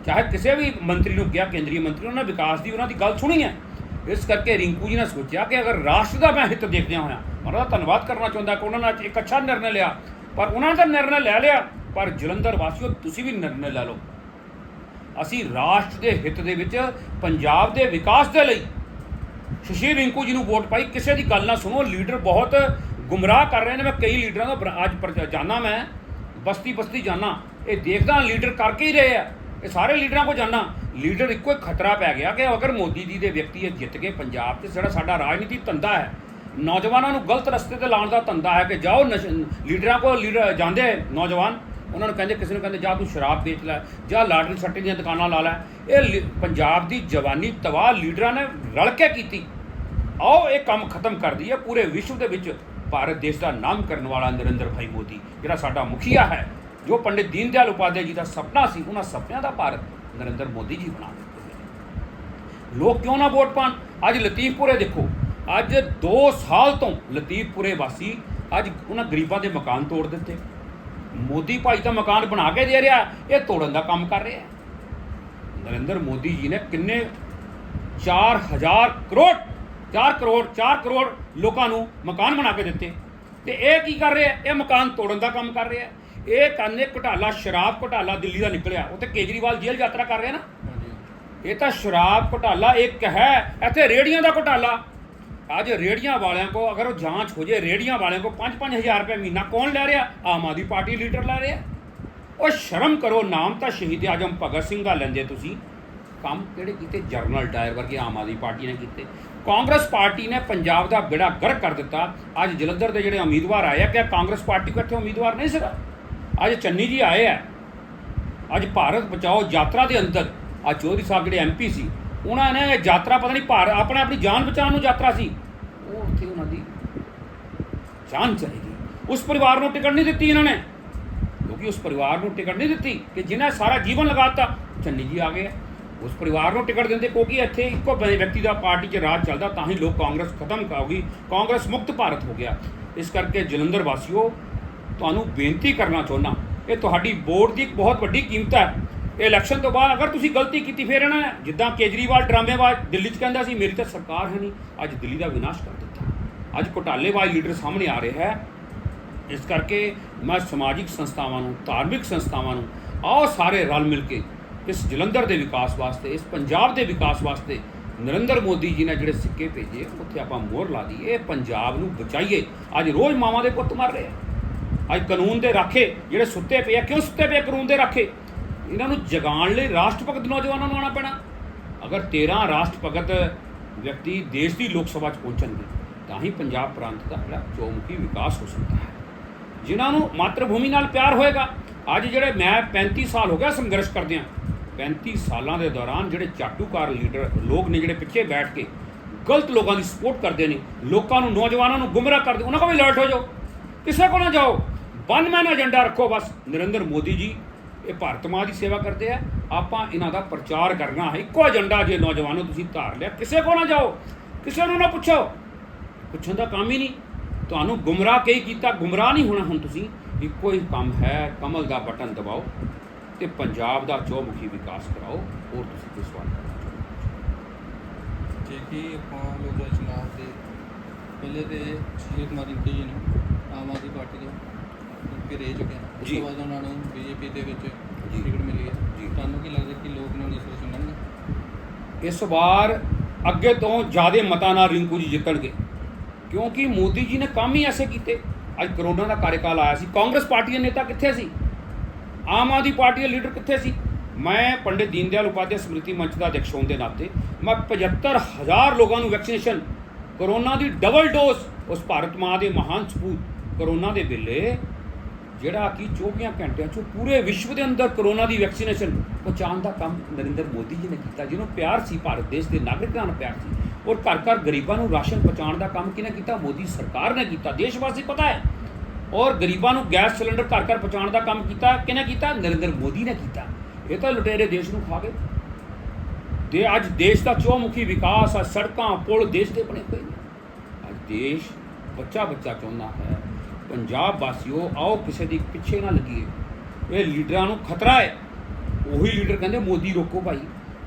Speaker 2: ਚਾਹੇ ਕਿਸੇ ਵੀ ਮੰਤਰੀ ਨੂੰ ਕਿਹਾ, ਕੇਂਦਰੀ ਮੰਤਰੀ, ਉਹਨਾਂ ਨੇ ਵਿਕਾਸ ਦੀ ਉਹਨਾਂ ਦੀ ਗੱਲ ਸੁਣੀ ਹੈ। ਇਸ ਕਰਕੇ ਰਿੰਕੂ ਜੀ ਨੇ ਸੋਚਿਆ ਕਿ ਅਗਰ ਰਾਸ਼ਟਰ ਦਾ ਮੈਂ ਹਿੱਤ ਦੇਖਦਿਆਂ ਹੋਇਆ ਉਹਨਾਂ ਦਾ ਧੰਨਵਾਦ ਕਰਨਾ ਚਾਹੁੰਦਾ ਕਿ ਉਹਨਾਂ ਨੇ ਇੱਕ ਅੱਛਾ ਨਿਰਣਾ ਲਿਆ। ਪਰ ਉਹਨਾਂ ਨੇ ਤਾਂ ਨਿਰਣਾ ਲੈ ਲਿਆ, ਪਰ ਜਲੰਧਰ ਵਾਸੀਓ, ਤੁਸੀਂ ਵੀ ਨਿਰਣਾ ਲੈ ਲਓ। ਅਸੀਂ ਰਾਸ਼ਟਰ ਦੇ ਹਿੱਤ ਦੇ ਵਿੱਚ ਪੰਜਾਬ ਦੇ ਵਿਕਾਸ ਦੇ ਲਈ ਸ਼ਸ਼ੀ ਰਿੰਕੂ ਜੀ ਨੂੰ ਵੋਟ ਪਾਈ। ਕਿਸੇ ਦੀ ਗੱਲ ਨਾ ਸੁਣੋ, ਲੀਡਰ ਬਹੁਤ ਗੁੰਮਰਾਹ ਕਰ ਰਹੇ ਨੇ। ਮੈਂ ਕਈ ਲੀਡਰਾਂ ਦਾ ਅੱਜ ਪਰ ਜਾਣਾ ਮੈਂ ਬਸਤੀ ਬਸਤੀ ਜਾਣਾ ਇਹ ਦੇਖਦਾ ਲੀਡਰ ਕਰਕੇ ਹੀ ਰਹੇ ਆ। ਇਹ ਸਾਰੇ ਲੀਡਰਾਂ ਕੋ ਜਾਣਾ ਲੀਡਰ ਇੱਕੋ ਹੀ ਖਤਰਾ ਪੈ ਗਿਆ ਕਿ ਅਗਰ ਮੋਦੀ ਜੀ ਦੇ ਵਿਅਕਤੀ ਇਹ ਜਿੱਤ ਕੇ ਪੰਜਾਬ 'ਚ, ਜਿਹੜਾ ਸਾਡਾ ਰਾਜਨੀਤੀ ਧੰਦਾ ਹੈ, ਨੌਜਵਾਨਾਂ ਨੂੰ ਗਲਤ ਰਸਤੇ ਤੇ ਲਾਉਣ ਦਾ ਧੰਦਾ ਹੈ ਕਿ ਜਾਓ ਨਸ਼- ਲੀਡਰਾਂ ਕੋਲ ਲੀਡਰ ਜਾਂਦੇ ਨੌਜਵਾਨ, ਉਹਨਾਂ ਨੂੰ ਕਹਿੰਦੇ, ਕਿਸੇ ਨੂੰ ਕਹਿੰਦੇ, ਜਾ ਤੂੰ ਸ਼ਰਾਬ ਵੇਚ ਲੈ, ਜਾਂ ਲਾਟਰੀ ਸੱਟੇ ਦੀਆਂ ਦੁਕਾਨਾਂ ਲਾ ਲੈ। ਇਹ ਲੀ- ਪੰਜਾਬ ਦੀ ਜਵਾਨੀ ਤਬਾਹ ਲੀਡਰਾਂ ਨੇ ਰਲ ਕੇ ਕੀਤੀ। ਆਓ ਇਹ ਕੰਮ ਖਤਮ ਕਰ ਦਈਏ, ਪੂਰੇ ਵਿਸ਼ਵ ਦੇ ਵਿੱਚ ਭਾਰਤ ਦੇਸ਼ ਦਾ ਨਾਮ ਕਰਨ ਵਾਲਾ ਨਰਿੰਦਰ ਭਾਈ ਮੋਦੀ, ਜਿਹੜਾ ਸਾਡਾ ਮੁਖੀਆ ਹੈ, ਜੋ ਪੰਡਿਤ ਦੀਨ ਦਿਆਲ ਉਪਾਧਿਆਏ ਜੀ ਦਾ ਸੁਪਨਾ ਸੀ, ਉਹਨਾਂ ਸੁਪਨਿਆਂ ਦਾ ਭਾਰਤ। ਨਰਿੰਦਰ ਮੋਦੀ ਜੀ ਬਣਾ ਦਿੱਤੇ ਲੋਕ ਕਿਉਂ ਨਾ ਵੋਟ ਪਾਣ? ਅੱਜ ਲਤੀਫਪੁਰੇ ਦੇਖੋ, ਅੱਜ 2 ਸਾਲ ਤੋਂ ਲਤੀਫਪੁਰੇ ਵਾਸੀ ਅੱਜ ਉਹਨਾਂ ਗਰੀਬਾਂ ਦੇ ਮਕਾਨ ਤੋੜ ਦਿੱਤੇ। ਮੋਦੀ ਭਾਈ ਤਾਂ ਮਕਾਨ ਬਣਾ ਕੇ ਦੇ ਰਿਹਾ, ਇਹ ਤੋੜਨ ਦਾ ਕੰਮ ਕਰ ਰਿਹਾ। ਨਰਿੰਦਰ ਮੋਦੀ ਜੀ ਨੇ ਕਿੰਨੇ 4000 ਕਰੋੜ 4 ਕਰੋੜ 4 ਕਰੋੜ ਲੋਕਾਂ ਨੂੰ ਮਕਾਨ ਬਣਾ ਕੇ ਦਿੱਤੇ। ਤੇ ਇਹ ਕੀ ਕਰ ਰਿਹਾ? ਇਹ ਮਕਾਨ ਤੋੜਨ ਦਾ ਕੰਮ ਕਰ ਰਿਹਾ। ਇਹ ਕੰਨੇ ਘੁਟਾਲਾ ਸ਼ਰਾਬ ਘੁਟਾਲਾ ਦਿੱਲੀ ਦਾ ਨਿਕਲਿਆ। ਉੱਥੇ ਕੇਜਰੀਵਾਲ ਜੇਲ੍ਹ ਯਾਤਰਾ ਕਰ ਰਿਹਾ ਨਾ? ਇਹ ਤਾਂ ਸ਼ਰਾਬ ਘੁਟਾਲਾ ਇੱਕ ਹੈ। ਇੱਥੇ ਰੇੜੀਆਂ ਦਾ ਘੁਟਾਲਾ। ਅੱਜ ਰੇੜੀਆਂ ਵਾਲਿਆਂ ਕੋ ਅਗਰ ਉਹ ਜਾਂਚ ਹੋ ਜੇ ਰੇੜੀਆਂ ਵਾਲਿਆਂ ਕੋ 5-5000 ਰੁਪਏ ਮਹੀਨਾ ਕੌਣ ਲੈ ਰਿਹਾ? ਆਮ ਆਦਮੀ ਪਾਰਟੀ ਲੀਡਰ ਲੈ ਰਿਹਾ। ਉਹ ਸ਼ਰਮ ਕਰੋ ਨਾਮ ਤਾਂ ਸ਼ਹੀਦ ਆਜਮ ਭਗਤ ਸਿੰਘ ਦਾ ਲੈਂਦੇ ਤੁਸੀਂ। ਕੰਮ ਕਿਹੜੇ ਕੀਤੇ? ਜਰਨਲ ਡਾਇਰ ਵਰਗੇ ਆਮ ਆਦਮੀ ਪਾਰਟੀ ਨੇ ਕੀਤੇ। ਕਾਂਗਰਸ ਪਾਰਟੀ ਨੇ ਪੰਜਾਬ ਦਾ ਬਿੜਾ ਗਰਕ ਕਰ ਦਿੱਤਾ। ਅੱਜ ਜਲੰਧਰ ਦੇ ਜਿਹੜੇ ਉਮੀਦਵਾਰ ਆਏ ਆ ਕਿ ਕਾਂਗਰਸ ਪਾਰਟੀ ਕੋ ਇੱਥੇ ਉਮੀਦਵਾਰ ਨਹੀਂ ਸੀਗਾ? ਅੱਜ ਚੰਨੀ ਜੀ ਆਏ ਆ। ਅੱਜ ਭਾਰਤ ਬਚਾਓ ਯਾਤਰਾ ਦੇ ਅੰਦਰ ਆ ਚੌਧਰੀ ਸਾਹਿਬ ਜਿਹੜੇ ਐਮਪੀ ਸੀ, ਉਹਨਾਂ ਨੇ ਇਹ ਯਾਤਰਾ ਪਤਾ ਨਹੀਂ ਭਾਰ, ਆਪਣੇ ਆਪਣੀ ਜਾਨ ਬਚਾਉਣ ਨੂੰ ਯਾਤਰਾ ਸੀ। ਉਹ ਉੱਥੇ ਉਹਨਾਂ ਦੀ ਜਾਨ ਚਲੀ ਗਈ। ਉਸ ਪਰਿਵਾਰ ਨੂੰ ਟਿਕਟ ਨਹੀਂ ਦਿੱਤੀ ਇਹਨਾਂ ਨੇ। ਕਿਉਂਕਿ ਉਸ ਪਰਿਵਾਰ ਨੂੰ ਟਿਕਟ ਨਹੀਂ ਦਿੱਤੀ ਕਿ ਜਿਨ੍ਹਾਂ ਸਾਰਾ ਜੀਵਨ ਲਗਾਤਾ ਚੰਨੀ ਜੀ ਆ ਗਏ ਉਸ ਪਰਿਵਾਰ ਨੂੰ ਟਿਕਟ ਦਿੰਦੇ ਕਿਉਂਕਿ ਇੱਥੇ ਇੱਕੋ ਬ- ਵਿਅਕਤੀ ਦਾ ਪਾਰਟੀ 'ਚ ਰਾਜ ਚੱਲਦਾ, ਤਾਂ ਹੀ ਲੋਕ ਕਾਂਗਰਸ ਖਤਮ ਹੋਗੀ ਕਾਂਗਰਸ ਮੁਕਤ ਭਾਰਤ ਹੋ ਗਿਆ। ਇਸ ਕਰਕੇ ਜਲੰਧਰ ਵਾਸੀਓ, ਤੁਹਾਨੂੰ ਬੇਨਤੀ ਕਰਨਾ ਚਾਹੁੰਦਾ, ਇਹ ਤੁਹਾਡੀ ਵੋਟ ਦੀ ਇੱਕ ਬਹੁਤ ਵੱਡੀ ਕੀਮਤ ਹੈ। ਇਹ ਇਲੈਕਸ਼ਨ ਤੋਂ ਬਾਅਦ ਅਗਰ ਤੁਸੀਂ ਗਲਤੀ ਕੀਤੀ, ਫਿਰ ਇਹਨਾਂ ਜਿੱਦਾਂ ਕੇਜਰੀਵਾਲ ਡਰਾਮੇਬਾਜ਼ ਦਿੱਲੀ 'ਚ ਕਹਿੰਦਾ ਸੀ, ਮੇਰੀ ਤਾਂ ਸਰਕਾਰ ਹੈ ਨਹੀਂ। ਅੱਜ ਦਿੱਲੀ ਦਾ ਵਿਨਾਸ਼ ਕਰ ਦਿੱਤਾ। ਅੱਜ ਘੁਟਾਲੇਬਾਜ਼ ਲੀਡਰ ਸਾਹਮਣੇ ਆ ਰਿਹਾ ਹੈ। ਇਸ ਕਰਕੇ ਮੈਂ ਸਮਾਜਿਕ ਸੰਸਥਾਵਾਂ ਨੂੰ, ਧਾਰਮਿਕ ਸੰਸਥਾਵਾਂ ਨੂੰ, ਆਓ ਸਾਰੇ ਰਲ ਮਿਲ ਕੇ ਇਸ ਜਲੰਧਰ ਦੇ ਵਿਕਾਸ ਵਾਸਤੇ, ਇਸ ਪੰਜਾਬ ਦੇ ਵਿਕਾਸ ਵਾਸਤੇ ਨਰਿੰਦਰ ਮੋਦੀ ਜੀ ਨੇ ਜਿਹੜੇ ਸਿੱਕੇ ਭੇਜੇ, ਉੱਥੇ ਆਪਾਂ ਮੋਹਰ ਲਾ ਦਈਏ, ਇਹ ਪੰਜਾਬ ਨੂੰ ਬਚਾਈਏ। ਅੱਜ ਰੋਜ਼ ਮਾਵਾਂ ਦੇ ਪੁੱਤ ਮਰ ਰਹੇ ਆ। ਅੱਜ ਕਾਨੂੰਨ ਦੇ ਰਾਖੇ ਜਿਹੜੇ ਸੁੱਤੇ ਪਏ ਆ, ਕਿਉਂ ਸੁੱਤੇ ਪਏ ਕਾਨੂੰਨ ਦੇ ਰਾਖੇ? ਇਹਨਾਂ ਨੂੰ ਜਗਾਉਣ ਲਈ ਰਾਸ਼ਟਰ ਭਗਤ ਨੌਜਵਾਨਾਂ ਨੂੰ ਆਉਣਾ ਪੈਣਾ। ਅਗਰ 13 ਭਗਤ ਵਿਅਕਤੀ ਦੇਸ਼ ਦੀ ਲੋਕ ਸਭਾ 'ਚ ਪਹੁੰਚਣਗੇ, ਤਾਂ ਹੀ ਪੰਜਾਬ ਪ੍ਰਾਂਤ ਦਾ ਜਿਹੜਾ ਚੌਮੁਖੀ ਵਿਕਾਸ ਹੋ ਸਕਦਾ ਹੈ। ਜਿਨ੍ਹਾਂ ਨੂੰ ਮਾਤਰ ਭੂਮੀ ਨਾਲ ਪਿਆਰ ਹੋਏਗਾ, ਅੱਜ ਜਿਹੜੇ ਮੈਂ 35 ਸਾਲ ਹੋ ਗਿਆ ਸੰਘਰਸ਼ ਕਰਦਿਆਂ 35 ਸਾਲਾਂ ਦੇ ਦੌਰਾਨ ਜਿਹੜੇ ਚਾਟੂਕਾਰ ਲੀਡਰ, ਲੋਕ ਨੇ ਜਿਹੜੇ ਪਿੱਛੇ ਬੈਠ ਕੇ ਗਲਤ ਲੋਕਾਂ ਦੀ ਸਪੋਰਟ ਕਰਦੇ ਨੇ, ਲੋਕਾਂ ਨੂੰ, ਨੌਜਵਾਨਾਂ ਨੂੰ ਗੁੰਮਰਾਹ ਕਰਦੇ, ਉਹਨਾਂ ਕੋਲ ਵੀ ਅਲਰਟ ਹੋ ਜਾਓ, ਕਿਸੇ ਕੋਲ ਨਾ ਜਾਓ ਵਨ ਮੈਨ ਏਜੰਡਾ ਰੱਖੋ ਬਸ। ਨਰਿੰਦਰ ਮੋਦੀ ਜੀ, ਇਹ ਭਾਰਤ ਮਾਂ ਦੀ ਸੇਵਾ ਕਰਦੇ ਆ, ਆਪਾਂ ਇਹਨਾਂ ਦਾ ਪ੍ਰਚਾਰ ਕਰਨਾ ਹੈ, ਇੱਕੋ ਏਜੰਡਾ ਜੇ ਨੌਜਵਾਨੋ ਤੁਸੀਂ ਧਾਰ ਲਿਆ, ਕਿਸੇ ਕੋਲ ਨਾ ਜਾਓ, ਕਿਸੇ ਨੂੰ ਨਾ ਪੁੱਛੋ। ਪੁੱਛਣ ਦਾ ਕੰਮ ਹੀ ਨਹੀਂ, ਤੁਹਾਨੂੰ ਗੁੰਮਰਾਹ ਕਈ ਕੀਤਾ, ਗੁੰਮਰਾਹ ਨਹੀਂ ਹੋਣਾ ਹੁਣ ਤੁਸੀਂ, ਇੱਕੋ ਹੀ ਕੰਮ ਹੈ, ਕਮਲ ਦਾ ਬਟਨ ਦਬਾਓ। ਤੇ ਪੰਜਾਬ ਦਾ ਚੌਮੁਖੀ ਵਿਕਾਸ ਕਰਾਓ ਹੋਰ ਤੁਸੀਂ ਕੋਈ ਸਵਾਲ ਕਰਨਾ
Speaker 1: ਵਿੱਚ ਕਿ ਆਪਾਂ ਲੋਕ ਚੁਣਾਵ ਦੇ ਪਹਿਲੇ ਤੇ ਸ਼੍ਰੀ ਕੁਮਾਰ ਰਿੰਕੀ ਜੀ ਨੂੰ ਆਮ ਆਦਮੀ ਪਾਰਟੀ ਤੋਂ ਕਿ ਰਹਿ ਚੁੱਕੇ ਹਨ ਉਸ
Speaker 2: ਜੀ।
Speaker 1: ਤੋਂ ਬਾਅਦ ਉਹਨਾਂ ਨੂੰ ਬੀਜੇਪੀ ਦੇ ਵਿੱਚ
Speaker 2: ਜੀ।
Speaker 1: ਟਿਕਟ ਮਿਲੀ ਹੈ।
Speaker 2: ਜੀ।
Speaker 1: ਤੁਹਾਨੂੰ ਕੀ ਲੱਗਦਾ ਕਿ ਲੋਕ ਉਹਨਾਂ ਨੂੰ ਇਸ ਵਾਰ ਚੁਣਨਗੇ
Speaker 2: ਇਸ ਵਾਰ ਅੱਗੇ ਤੋਂ ਜ਼ਿਆਦਾ ਮਤਾਂ ਨਾਲ ਰਿੰਕੂ ਜੀ ਜਿੱਤਣਗੇ। ਕਿਉਂਕਿ ਮੋਦੀ ਜੀ ਨੇ ਕੰਮ ਹੀ ਐਸੇ ਕੀਤੇ। ਅੱਜ ਕਰੋਨਾ ਦਾ ਕਾਰਜਕਾਲ ਆਇਆ ਸੀ। ਕਾਂਗਰਸ ਪਾਰਟੀ ਦੇ ਨੇਤਾ ਕਿੱਥੇ ਸੀ? ਆਮ ਆਦਮੀ ਪਾਰਟੀ ਦੇ ਲੀਡਰ ਕਿੱਥੇ ਸੀ? ਮੈਂ ਪੰਡਿਤ ਦੀਨਦਿਆਲ ਉਪਾਧਿਆਏ ਸਮ੍ਰਿਤੀ ਮੰਚ ਦਾ ਅਧਿਕਸ਼ ਹੋਣ ਦੇ ਨਾਤੇ ਮੈਂ 75000 ਲੋਕਾਂ ਨੂੰ ਵੈਕਸੀਨੇਸ਼ਨ ਕਰੋਨਾ ਦੀ ਡਬਲ ਡੋਜ਼ ਉਸ ਭਾਰਤ ਮਾਂ ਦੇ ਮਹਾਨ ਸਪੂਤ ਕਰੋਨਾ ਦੇ ਵੇਲੇ, ਜਿਹੜਾ ਕਿ 24 ਘੰਟਿਆਂ ਚੋਂ ਪੂਰੇ ਵਿਸ਼ਵ ਦੇ ਅੰਦਰ ਕਰੋਨਾ ਦੀ ਵੈਕਸੀਨੇਸ਼ਨ ਪਹੁੰਚਾਉਣ ਦਾ ਕੰਮ ਨਰਿੰਦਰ ਮੋਦੀ ਜੀ ਨੇ ਕੀਤਾ, ਜਿਹਨੂੰ ਪਿਆਰ ਸੀ ਭਾਰਤ ਦੇਸ਼ ਦੇ ਨਾਗਰਿਕਾਂ ਨੂੰ ਪਿਆਰ ਸੀ ਔਰ ਘਰ ਘਰ ਗਰੀਬਾਂ ਨੂੰ ਰਾਸ਼ਨ ਪਹੁੰਚਾਉਣ ਦਾ ਕੰਮ ਕਿਹਨੇ ਕੀਤਾ? ਮੋਦੀ ਸਰਕਾਰ ਨੇ ਕੀਤਾ। ਦੇਸ਼ ਵਾਸੀ ਪਤਾ ਹੈ ਔਰ ਗਰੀਬਾਂ ਨੂੰ ਗੈਸ ਸਿਲੰਡਰ ਘਰ ਘਰ ਪਹੁੰਚਾਉਣ ਦਾ ਕੰਮ ਕੀਤਾ, ਕਿਹਨੇ ਕੀਤਾ? ਨਰਿੰਦਰ ਮੋਦੀ ਨੇ ਕੀਤਾ। ਇਹ ਤਾਂ ਲੁਟੇਰੇ ਦੇਸ਼ ਨੂੰ ਖਾ ਗਏ। ਦੇ ਅੱਜ ਦੇਸ਼ ਦਾ ਚੌਮੁਖੀ ਵਿਕਾਸ ਆ, ਸੜਕਾਂ, ਪੁਲ ਦੇਸ਼ ਦੇ ਬਣੇ ਹੋਏ ਨੇ। ਅੱਜ ਦੇਸ਼ ਬੱਚਾ ਬੱਚਾ ਚਾਹੁੰਦਾ ਹੈ। ਪੰਜਾਬ ਵਾਸੀਓ, ਆਓ ਕਿਸੇ ਦੀ ਪਿੱਛੇ ਨਾ ਲੱਗੀਏ ਇਹ ਲੀਡਰਾਂ ਨੂੰ ਖਤਰਾ ਹੈ। ਉਹੀ ਲੀਡਰ ਕਹਿੰਦੇ, ਮੋਦੀ ਰੋਕੋ ਭਾਈ।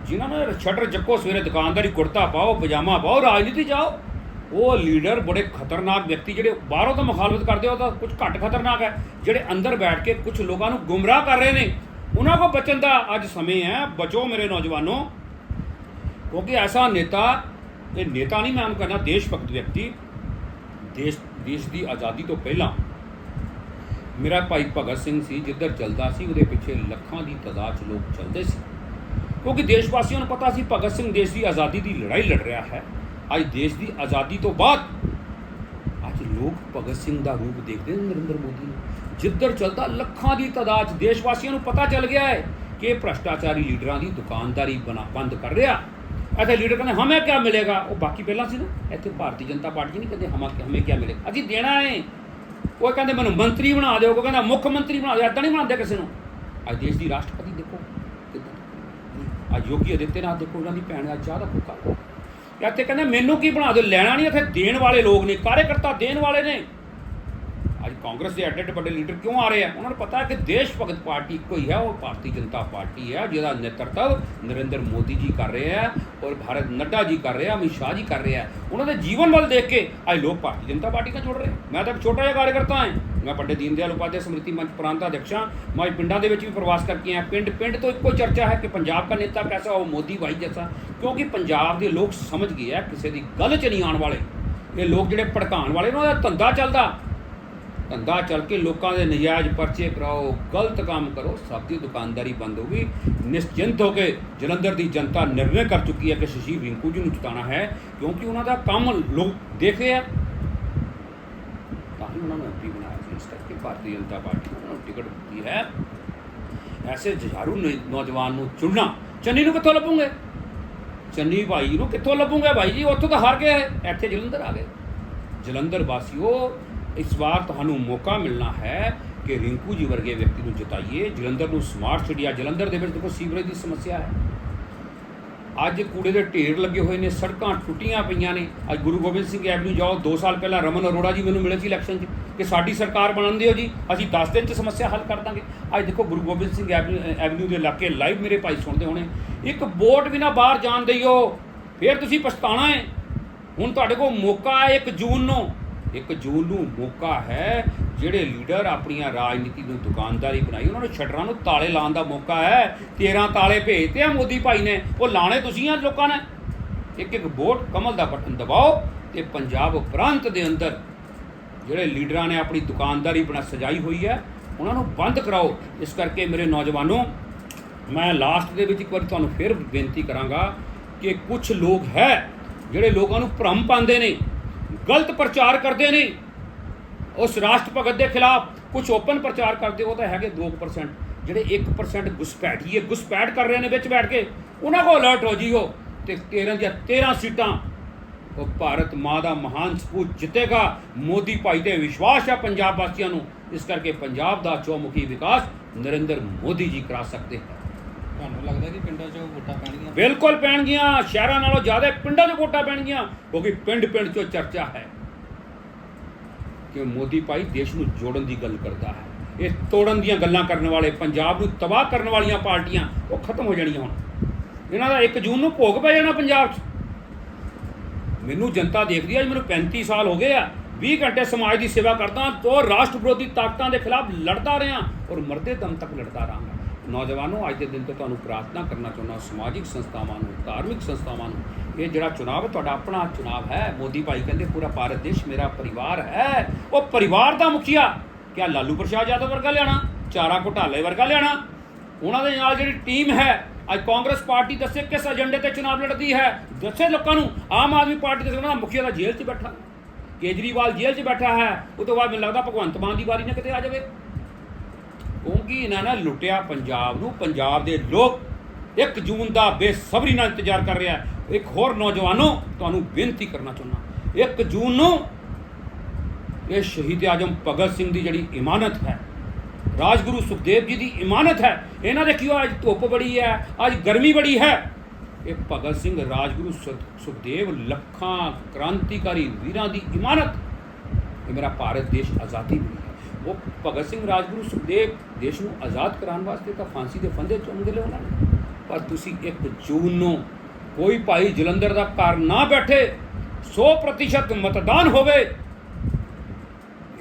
Speaker 2: ਜਿਨ੍ਹਾਂ ਨੇ ਸ਼ਟਰ ਚੱਕੋ, ਸਵੇਰੇ ਦੁਕਾਨਦਾਰੀ ਕੁੜਤਾ ਪਾਓ, ਪਜਾਮਾ ਪਾਓ, ਰਾਜਨੀਤੀ ਜਾਓ। ਉਹ ਲੀਡਰ ਬੜੇ ਖਤਰਨਾਕ ਵਿਅਕਤੀ ਜਿਹੜੇ ਬਾਹਰੋਂ ਤਾਂ ਮੁਖਾਲਫਤ ਕਰਦੇ ਹੋ ਤਾਂ ਕੁਝ ਘੱਟ ਖਤਰਨਾਕ ਹੈ। ਜਿਹੜੇ ਅੰਦਰ ਬੈਠ ਕੇ ਕੁਝ ਲੋਕਾਂ ਨੂੰ ਗੁੰਮਰਾਹ ਕਰ ਰਹੇ ਨੇ, ਉਹਨਾਂ ਕੋ ਬਚਣ ਦਾ ਅੱਜ ਸਮੇਂ ਹੈ। ਬਚੋ ਮੇਰੇ ਨੌਜਵਾਨੋ। ਕਿਉਂਕਿ ਐਸਾ ਨੇਤਾ, ਇਹ ਨੇਤਾ ਨਹੀਂ ਮੈਂ ਉਹਨੂੰ ਕਹਿੰਦਾ ਦੇਸ਼ ਭਗਤ ਵਿਅਕਤੀ। ਦੇਸ਼ ਦੇਸ਼ ਦੀ ਆਜ਼ਾਦੀ ਤੋਂ ਪਹਿਲਾਂ ਮੇਰਾ ਭਾਈ ਭਗਤ ਸਿੰਘ ਸੀ, ਜਿੱਧਰ ਚੱਲਦਾ ਸੀ, ਉਹਦੇ ਪਿੱਛੇ ਲੱਖਾਂ ਦੀ ਤਾਦਾਦ 'ਚ ਲੋਕ ਚੱਲਦੇ ਸੀ। ਕਿਉਂਕਿ ਦੇਸ਼ ਵਾਸੀਆਂ ਨੂੰ ਪਤਾ ਸੀ, ਭਗਤ ਸਿੰਘ ਦੇਸ਼ ਦੀ ਆਜ਼ਾਦੀ ਦੀ ਲੜਾਈ ਲੜ ਰਿਹਾ ਹੈ। ਅੱਜ ਦੇਸ਼ ਦੀ ਆਜ਼ਾਦੀ ਤੋਂ ਬਾਅਦ ਅੱਜ ਲੋਕ ਭਗਤ ਸਿੰਘ ਦਾ ਰੂਪ ਦੇਖਦੇ ਨੇ ਨਰਿੰਦਰ ਮੋਦੀ ਨੂੰ। ਜਿੱਧਰ ਚੱਲਦਾ ਲੱਖਾਂ ਦੀ ਤਾਦਾਦ 'ਚ ਦੇਸ਼ ਵਾਸੀਆਂ ਨੂੰ ਪਤਾ ਚੱਲ ਗਿਆ ਹੈ ਕਿ ਇਹ ਭ੍ਰਸ਼ਟਾਚਾਰੀ ਲੀਡਰਾਂ ਦੀ ਦੁਕਾਨਦਾਰੀ ਬਣਾ ਬੰਦ ਕਰ ਰਿਹਾ। ਇੱਥੇ ਲੀਡਰ ਕਹਿੰਦੇ, ਹਮੇ ਕੀ ਮਿਲੇਗਾ? ਉਹ ਬਾਕੀ ਪਹਿਲਾਂ ਸੀ ਨਾ, ਇੱਥੇ ਭਾਰਤੀ ਜਨਤਾ ਪਾਰਟੀ ਨਹੀਂ ਕਹਿੰਦੇ, ਹਮਾ, ਹਮੇ ਕੀ ਮਿਲੇਗਾ? ਅਸੀਂ ਦੇਣਾ ਹੈ। ਉਹ ਕਹਿੰਦੇ, ਮੈਨੂੰ ਮੰਤਰੀ ਬਣਾ ਦਿਓ। ਉਹ ਕਹਿੰਦਾ, ਮੁੱਖ ਮੰਤਰੀ ਬਣਾ ਦਿਓ। ਏਦਾਂ ਨਹੀਂ ਬਣਾਉਂਦੇ ਕਿਸੇ ਨੂੰ। ਅੱਜ ਦੇਸ਼ ਦੀ ਰਾਸ਼ਟਰਪਤੀ ਦੇਖੋ ਕਿੱਦਾਂ। ਅੱਜ ਯੋਗੀ ਆਦਿੱਤਿਆਨਾਥ ਦੇਖੋ, ਉਹਨਾਂ ਦੀ ਭੈਣ ਅੱਜ ਚਾਹ ਦਾ ਭੁੱਖਾ ਤੇ ਇੱਥੇ ਕਹਿੰਦੇ ਮੈਨੂੰ ਕੀ ਬਣਾ ਦਿਓ, ਲੈਣਾ ਨਹੀਂ, ਇੱਥੇ ਦੇਣ ਵਾਲੇ ਲੋਕ ਨੇ, ਕਾਰਜਕਰਤਾ ਦੇਣ ਵਾਲੇ ਨੇ। ਅੱਜ ਕਾਂਗਰਸ ਦੇ ਐਡੇ ਐਡੇ ਵੱਡੇ ਲੀਡਰ ਕਿਉਂ ਆ ਰਹੇ ਆ? ਉਹਨਾਂ ਨੂੰ ਪਤਾ ਹੈ ਕਿ ਦੇਸ਼ ਭਗਤ ਪਾਰਟੀ ਇੱਕੋ ਹੀ ਹੈ, ਉਹ ਭਾਰਤੀ ਜਨਤਾ ਪਾਰਟੀ ਹੈ, ਜਿਹਦਾ ਨੇਤਰਤਵ ਨਰਿੰਦਰ ਮੋਦੀ ਜੀ ਕਰ ਰਹੇ ਆ ਔਰ ਭਾਰਤ ਨੱਡਾ ਜੀ ਕਰ ਰਹੇ ਆ ਅਮਿਤ ਸ਼ਾਹ ਜੀ ਕਰ ਰਹੇ। ਆ ਉਹਨਾਂ ਦੇ ਜੀਵਨ ਵੱਲ ਦੇਖ ਕੇ ਅੱਜ ਲੋਕ ਭਾਰਤੀ ਜਨਤਾ ਪਾਰਟੀ ਨਾਲ ਜੁੜ ਰਹੇ ਮੈਂ ਤਾਂ ਇੱਕ ਛੋਟਾ ਜਿਹਾ ਕਾਰਜਕਰਤਾ ਹਾਂ। ਮੈਂ ਪੰਡਿਤ ਦੀਨ ਦਿਆਲ ਉਪਾਧਿਆਏ ਸਮ੍ਰਿਤੀ ਮੰਚ ਪ੍ਰਾਂਤ ਅਧਿਕਸ਼ ਹਾਂ ਮੈਂ ਪਿੰਡਾਂ ਦੇ ਵਿੱਚ ਵੀ ਪ੍ਰਵਾਸ ਕਰਕੇ ਆਇਆ। ਪਿੰਡ ਪਿੰਡ ਤੋਂ ਇੱਕੋ ਚਰਚਾ ਹੈ ਕਿ ਪੰਜਾਬ ਦਾ ਨੇਤਾ ਕੈਸਾ ਹੋ ਮੋਦੀ ਭਾਈ ਜੈਸਾ। ਕਿਉਂਕਿ ਪੰਜਾਬ ਦੇ ਲੋਕ ਸਮਝ ਗਏ ਆ, ਕਿਸੇ ਦੀ ਗੱਲ 'ਚ ਨਹੀਂ ਆਉਣ ਵਾਲੇ। ਇਹ ਲੋਕ ਜਿਹੜੇ ਭੜਕਾਉਣ ਵਾਲੇ ਉਹਨਾਂ ਦਾ ਧੰਦਾ ਚੱਲਦਾ। ਧੰਦਾ ਚੱਲ ਕੇ ਲੋਕਾਂ ਦੇ ਨਜਾਇਜ਼ ਪਰਚੇ ਕਰਾਓ, ਗਲਤ ਕੰਮ ਕਰੋ, ਸਭ ਦੀ ਦੁਕਾਨਦਾਰੀ ਬੰਦ ਹੋ ਗਈ। ਨਿਸ਼ਚਿੰਤ ਹੋ ਕੇ ਜਲੰਧਰ ਦੀ ਜਨਤਾ ਨਿਰਣੇ ਕਰ ਚੁੱਕੀ ਹੈ ਕਿ ਸ਼ਸ਼ੀ ਰਿੰਕੂ ਜੀ ਨੂੰ ਜਿਤਾਉਣਾ ਹੈ, ਕਿਉਂਕਿ ਉਹਨਾਂ ਦਾ ਕੰਮ ਲੋਕ ਦੇਖਦੇ ਰਹੇ ਆ ਤਾਂ ਹੀ ਉਹਨਾਂ ਨੂੰ ਐਮਪੀ ਬਣਾਇਆ ਸੀ ਇਸ ਕਰਕੇ ਭਾਰਤੀ ਜਨਤਾ ਪਾਰਟੀ ਨੂੰ ਟਿਕਟ ਦਿੱਤੀ ਹੈ। ਐਸੇ ਜਹਾਰੂ ਨੌਜਵਾਨ ਨੂੰ ਚੁਣਨਾ ਚੰਨੀ ਨੂੰ ਕਿੱਥੋਂ ਲੱਭੂਗੇ? ਚੰਨੀ ਭਾਈ ਨੂੰ ਕਿੱਥੋਂ ਲੱਭੂਗੇ? ਭਾਈ ਜੀ, ਉੱਥੋਂ ਤਾਂ ਹਾਰ ਗਏ। ਇੱਥੇ ਜਲੰਧਰ ਆ ਗਏ। ਜਲੰਧਰ ਵਾਸੀਓ, ਇਸ ਵਾਰ ਤੁਹਾਨੂੰ ਮੌਕਾ ਮਿਲਣਾ ਹੈ ਕਿ ਰਿੰਕੂ ਜੀ ਵਰਗੇ ਵਿਅਕਤੀ ਨੂੰ ਜਿਤਾਈਏ। ਜਲੰਧਰ ਨੂੰ ਸਮਾਰਟ ਸਿਟੀ ਆ। ਜਲੰਧਰ ਦੇ ਵਿੱਚ ਦੇਖੋ ਸੀਵਰੇਜ ਦੀ ਸਮੱਸਿਆ ਹੈ। ਅੱਜ ਕੂੜੇ ਦੇ ਢੇਰ ਲੱਗੇ ਹੋਏ ਨੇ, ਸੜਕਾਂ ਟੁੱਟੀਆਂ ਪਈਆਂ ਨੇ। ਅੱਜ ਗੁਰੂ ਗੋਬਿੰਦ ਸਿੰਘ ਐਵਨਿਊ ਜਾਓ 2 ਸਾਲ ਪਹਿਲਾਂ ਰਮਨ ਅਰੋੜਾ ਜੀ ਮੈਨੂੰ ਮਿਲੇ ਸੀ ਇਲੈਕਸ਼ਨ 'ਚ ਕਿ ਸਾਡੀ ਸਰਕਾਰ ਬਣਨ ਦਿਓ ਜੀ, ਅਸੀਂ 10 ਦਿਨ 'ਚ ਸਮੱਸਿਆ ਹੱਲ ਕਰ ਦਾਂਗੇ। ਅੱਜ ਦੇਖੋ ਗੁਰੂ ਗੋਬਿੰਦ ਸਿੰਘ ਐਵਨਿਊ ਐਵਨਿਊ ਦੇ ਇਲਾਕੇ ਲਾਈਵ ਮੇਰੇ ਭਾਈ ਸੁਣਦੇ ਹੋਣੇ। ਇੱਕ ਵੋਟ ਵੀ ਨਾ ਬਾਹਰ ਜਾਣ ਦਈਓ, ਫਿਰ ਤੁਸੀਂ ਪਛਤਾਣਾ ਹੈ। ਹੁਣ ਤੁਹਾਡੇ ਕੋਲ ਮੌਕਾ ਹੈ 1 ਜੂਨ ਨੂੰ। 1 ਜੂਨ ਨੂੰ ਮੌਕਾ ਹੈ ਜਿਹੜੇ ਲੀਡਰ ਆਪਣੀਆਂ ਰਾਜਨੀਤੀ ਨੂੰ ਦੁਕਾਨਦਾਰੀ ਬਣਾਈ, ਉਹਨਾਂ ਨੂੰ ਸ਼ਟਰਾਂ ਨੂੰ ਤਾਲੇ ਲਾਉਣ ਦਾ ਮੌਕਾ ਹੈ। 13 ਤਾਲੇ ਭੇਜਤੇ ਆ ਮੋਦੀ ਭਾਈ ਨੇ। ਉਹ ਲਾਣੇ ਤੁਸੀਂ ਆ ਲੋਕਾਂ ਨੇ? ਇੱਕ ਇੱਕ ਵੋਟ ਕਮਲ ਦਾ ਬਟਨ ਦਬਾਓ ਤੇ ਪੰਜਾਬ ਪ੍ਰਾਂਤ ਦੇ ਅੰਦਰ ਜਿਹੜੇ ਲੀਡਰਾਂ ਨੇ ਆਪਣੀ ਦੁਕਾਨਦਾਰੀ ਬਣਾ ਸਜਾਈ ਹੋਈ ਹੈ, ਉਹਨਾਂ ਨੂੰ ਬੰਦ ਕਰਾਓ। ਇਸ ਕਰਕੇ ਮੇਰੇ ਨੌਜਵਾਨੋ, ਮੈਂ ਲਾਸਟ ਦੇ ਵਿੱਚ ਇੱਕ ਵਾਰੀ ਤੁਹਾਨੂੰ ਫਿਰ ਬੇਨਤੀ ਕਰਾਂਗਾ ਕਿ ਕੁਝ ਲੋਕ ਹੈ ਜਿਹੜੇ ਲੋਕਾਂ ਨੂੰ ਭਰਮ ਪਾਉਂਦੇ ਨੇ, ਗਲਤ ਪ੍ਰਚਾਰ ਕਰਦੇ ਨੇ ਉਸ ਰਾਸ਼ਟਰ ਭਗਤ ਦੇ ਖਿਲਾਫ ਕੁਝ ਓਪਨ ਪ੍ਰਚਾਰ ਕਰਦੇ ਉਹ ਤਾਂ ਹੈਗੇ 2% ਜਿਹੜੇ 1% ਗੁਸਪੈਠੀਏ ਗੁਸਪੈਠ ਕਰ ਰਹੇ ਨੇ ਵਿੱਚ ਬੈਠ ਕੇ। ਉਹਨਾਂ ਕੋ ਅਲਰਟ ਹੋ ਜੀਓ ਤੇ 13 ਦੀਆਂ 13 ਸੀਟਾਂ ਉਹ ਭਾਰਤ ਮਾਂ ਦਾ ਮਹਾਨ ਸਪੂਤ ਜਿੱਤੇਗਾ। ਮੋਦੀ ਭਾਈ ਤੇ ਵਿਸ਼ਵਾਸ ਹੈ ਪੰਜਾਬ ਵਾਸੀਆਂ ਨੂੰ। ਇਸ ਕਰਕੇ ਪੰਜਾਬ ਦਾ ਚੌਮੁਖੀ ਵਿਕਾਸ ਨਰਿੰਦਰ ਮੋਦੀ ਜੀ ਕਰਾ ਸਕਦੇ ਹਨ।
Speaker 1: ਤੁਹਾਨੂੰ ਲੱਗਦਾ ਕਿ ਪਿੰਡਾਂ 'ਚ ਵੋਟਾਂ ਪੈਣਗੀਆਂ?
Speaker 2: ਬਿਲਕੁਲ ਪੈਣਗੀਆਂ। ਸ਼ਹਿਰਾਂ ਨਾਲੋਂ ਜ਼ਿਆਦਾ ਪਿੰਡਾਂ 'ਚ ਵੋਟਾਂ ਪੈਣਗੀਆਂ ਕਿਉਂਕਿ ਪਿੰਡ ਪਿੰਡ 'ਚੋਂ ਚਰਚਾ ਹੈ। ਕਿ ਮੋਦੀ ਭਾਈ ਦੇਸ਼ ਨੂੰ ਜੋੜਨ ਦੀ ਗੱਲ ਕਰਦਾ ਹੈ। ਇਹ ਤੋੜਨ ਦੀਆਂ ਗੱਲਾਂ ਕਰਨ ਵਾਲੇ, ਪੰਜਾਬ ਨੂੰ ਤਬਾਹ ਕਰਨ ਵਾਲੀਆਂ ਪਾਰਟੀਆਂ ਉਹ ਖਤਮ ਹੋ ਜਾਣੀਆਂ ਹੁਣ। ਇਹਨਾਂ ਦਾ 1 ਜੂਨ ਨੂੰ ਭੋਗ ਪੈ ਜਾਣਾ ਪੰਜਾਬ 'ਚ। ਮੈਨੂੰ ਜਨਤਾ ਦੇਖਦੀ ਹੈ ਮੈਨੂੰ 35 ਸਾਲ ਹੋ ਗਏ ਆ 20 ਘੰਟੇ ਸਮਾਜ ਦੀ ਸੇਵਾ ਕਰਦਾ ਤੋਂ ਰਾਸ਼ਟਰ ਵਿਰੋਧੀ ਤਾਕਤਾਂ ਦੇ ਖਿਲਾਫ ਲੜਦਾ ਰਿਹਾ ਔਰ ਮਰਦੇ ਦਮ ਤੱਕ ਲੜਦਾ ਰਹਾਂਗਾ। ਨੌਜਵਾਨੋ, ਅੱਜ ਦੇ ਦਿਨ ਤੋਂ ਤੁਹਾਨੂੰ ਪ੍ਰਾਰਥਨਾ ਕਰਨਾ ਚਾਹੁੰਦਾ ਸਮਾਜਿਕ ਸੰਸਥਾਵਾਂ ਨੂੰ, ਧਾਰਮਿਕ ਸੰਸਥਾਵਾਂ ਨੂੰ, ਇਹ ਜਿਹੜਾ ਚੁਣਾਵ ਹੈ, ਤੁਹਾਡਾ ਆਪਣਾ ਚੁਣਾਵ ਹੈ। ਮੋਦੀ ਭਾਈ ਕਹਿੰਦੇ, ਪੂਰਾ ਭਾਰਤ ਦੇਸ਼ ਮੇਰਾ ਪਰਿਵਾਰ ਹੈ। ਉਹ ਪਰਿਵਾਰ ਦਾ ਮੁਖੀਆ। ਕਿਆ ਲਾਲੂ ਪ੍ਰਸ਼ਾਦ ਯਾਦਵ ਵਰਗਾ ਲਿਆਣਾ ਚਾਰਾ ਘੁਟਾਲੇ ਵਰਗਾ ਲਿਆਣਾ ਉਹਨਾਂ ਦੇ ਨਾਲ ਜਿਹੜੀ ਟੀਮ ਹੈ, ਅੱਜ ਕਾਂਗਰਸ ਪਾਰਟੀ ਦੱਸੇ ਕਿਸ ਏਜੰਡੇ ਤੇ ਚੁਣਾਵ ਲੜਦੀ ਹੈ? ਦੱਸੇ ਲੋਕਾਂ ਨੂੰ। ਆਮ ਆਦਮੀ ਪਾਰਟੀ ਦੇ ਉਹਨਾਂ ਦਾ ਮੁਖੀਆ ਦਾ ਜੇਲ੍ਹ 'ਚ ਬੈਠਾ। ਕੇਜਰੀਵਾਲ ਜੇਲ੍ਹ 'ਚ ਬੈਠਾ ਹੈ। ਉਹ ਤੋਂ ਬਾਅਦ ਮੈਨੂੰ ਲੱਗਦਾ ਭਗਵੰਤ ਮਾਨ ਦੀ ਵਾਰੀ ਨਾ ਕਿਤੇ ਆ ਜਾਵੇ। ਕਿਉਂਕਿ ਇਹਨਾਂ ਨੇ ਲੁੱਟਿਆ ਪੰਜਾਬ ਨੂੰ, ਪੰਜਾਬ ਦੇ ਲੋਕ 1 ਜੂਨ ਦਾ ਬੇਸਬਰੀ ਨਾਲ ਇੰਤਜ਼ਾਰ ਕਰ ਰਿਹਾ ਹੈ। ਇੱਕ ਹੋਰ ਨੌਜਵਾਨੋ, ਤੁਹਾਨੂੰ ਬੇਨਤੀ ਕਰਨਾ ਚਾਹੁੰਦਾ 1 ਜੂਨ ਨੂੰ ਇਹ ਸ਼ਹੀਦ ਆਜਮ ਭਗਤ ਸਿੰਘ ਦੀ ਜਿਹੜੀ ਇਮਾਨਤ ਹੈ, ਰਾਜਗੁਰੂ ਸੁਖਦੇਵ ਜੀ ਦੀ ਇਮਾਨਤ ਹੈ, ਇਹਨਾਂ ਦੇ ਕਿਉਂ ਅੱਜ ਧੁੱਪ ਬੜੀ ਹੈ, ਅੱਜ ਗਰਮੀ ਬੜੀ ਹੈ? ਇਹ ਭਗਤ ਸਿੰਘ ਰਾਜਗੁਰੂ ਸੁਖ- ਸੁਖਦੇਵ ਲੱਖਾਂ ਕ੍ਰਾਂਤੀਕਾਰੀ ਵੀਰਾਂ ਦੀ ਇਮਾਨਤ। ਇਹ ਮੇਰਾ ਭਾਰਤ ਦੇਸ਼ ਆਜ਼ਾਦੀ ਮਿਲੀ ਹੈ ਉਹ ਭਗਤ ਸਿੰਘ ਰਾਜਗੁਰੂ ਸੁਖਦੇਵ ਦੇਸ਼ ਨੂੰ ਆਜ਼ਾਦ ਕਰਾਉਣ ਵਾਸਤੇ ਤਾਂ ਫਾਂਸੀ ਦੇ ਫੰਦੇ ਚੁੰਮ ਗਏ ਉਹਨਾਂ ਨੇ। ਪਰ ਤੁਸੀਂ ਇੱਕ ਜੂਨ ਨੂੰ ਕੋਈ ਭਾਈ ਜਲੰਧਰ ਦਾ ਘਰ ਨਾ ਬੈਠੇ 100% ਮਤਦਾਨ ਹੋਵੇ